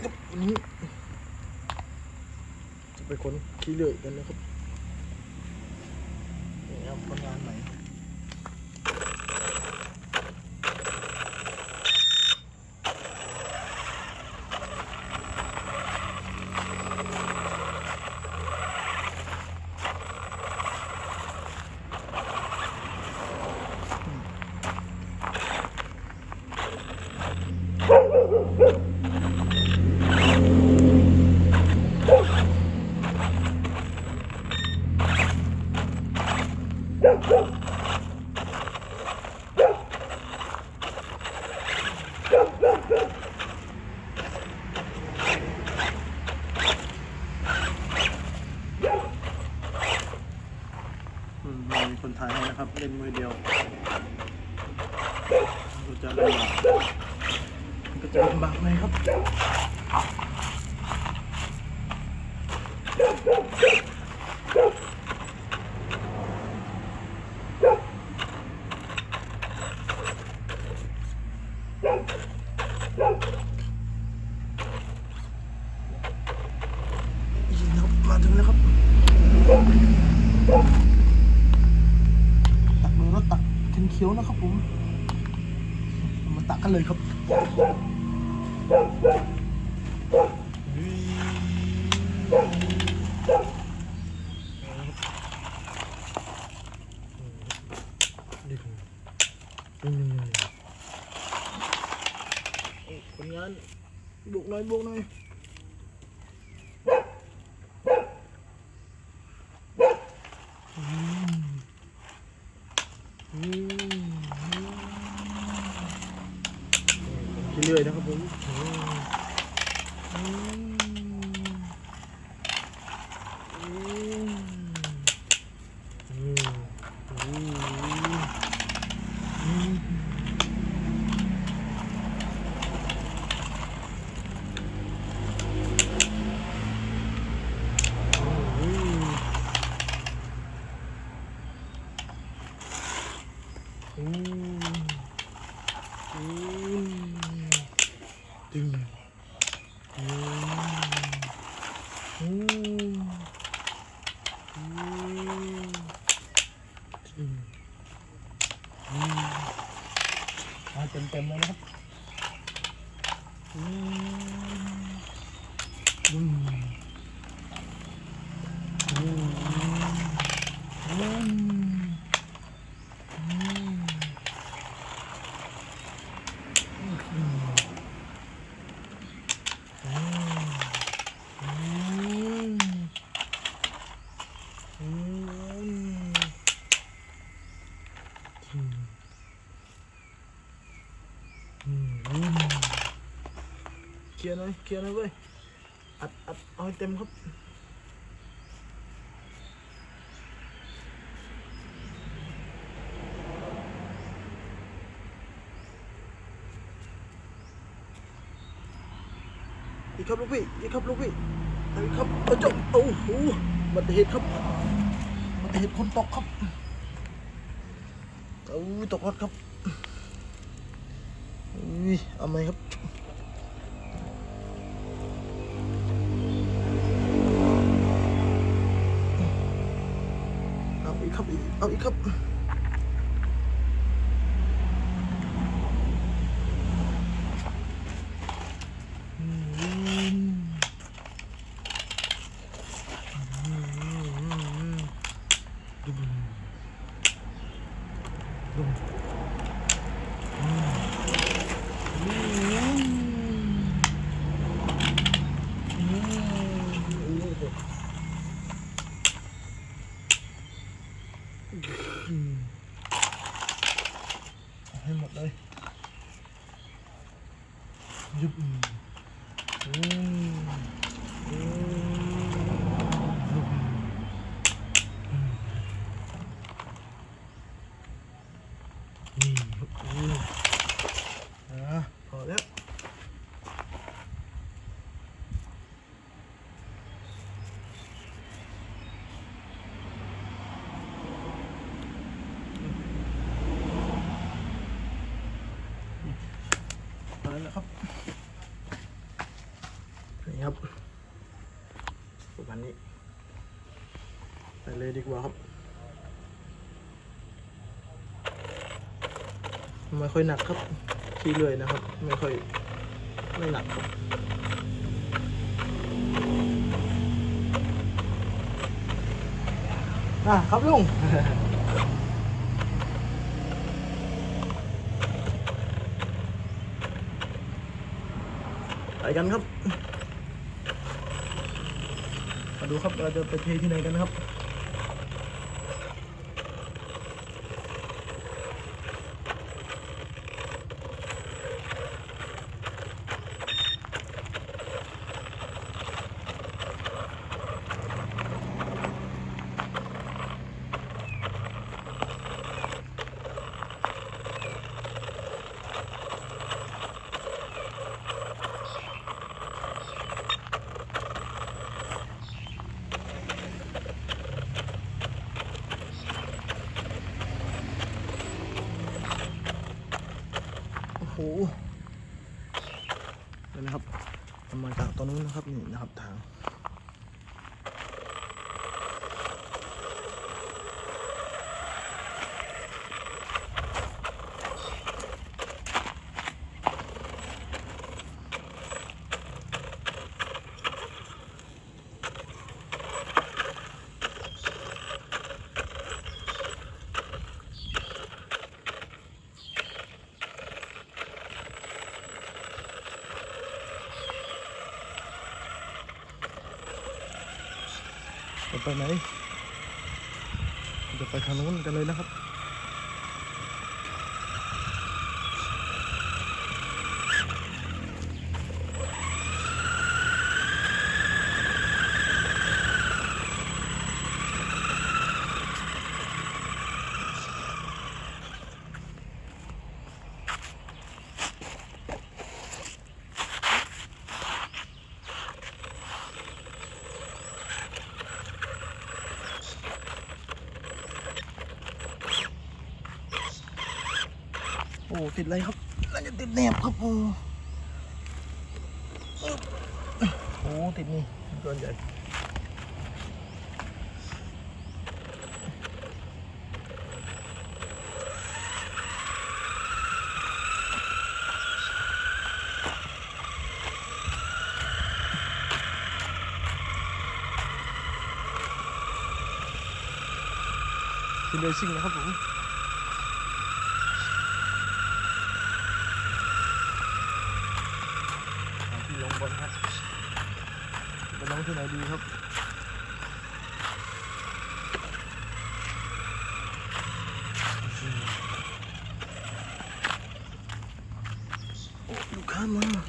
ครับวันนี้จะไปค้นขี้เลื่อยกันนะครับนี่ครับคนงานใหม่อืมมีค นะครับ เล่นมือเดียวก็จะลำบากก็จะลำบากเลยครับยิงครับมาถึงแล้วครับ ตักมือรถตักเขียวนะครับผมมาตักกันเลยครับคนงานบุกหน่อยบุกหน่อย อืม เรื่อยๆนะครับผมอืมอืมอืมอืมอืมอืมอืมอืมดึงอืมอืมอืมอืมอืมมา เต็มๆเลยนะครับอืมอืมอืมอืม เคลียร์หน่อยเคลียร์หน่อยเว้ย อัดอัดเอาให้เต็มครับอีกครับลูกพี่อีกครับลูกพี่อีกครับเอาจบโอ้โหอุบัติเหตุครับอุบัติเหตุคนตกครับเอาตกรถครับอุ้ยเอาไหมครับ ครับอีกเอาอีกครับเอาให้หมด thêm một đây giúp Đó, khỏi đấy นี่ยุบอืมอะครับนี่ครับประมาณนี้ ไปเลยดีกว่าครับ ไม่ค่อยหนักครับขี้เลยนะครับ ไม่ค่อยไม่หนักครับอะครับลุง กันครับ มาดูครับเราจะไปเทที่ไหนกันครับ เดี๋ยวนะครับทำมาจากตรงนู้นนะครับนี่นะครับทาง จะไปไหน จะไปทางนู้นกันเลยนะครับ โอ้ติดอะไรครับน่าจะติดแหนบครับโอ้โอ้ติดนี่ตัวใหญ่คือเลซิ่งนะครับผม หาที่ลงบนครับไป ลงที่ไหนดีครับโอ้ลูกค้ามา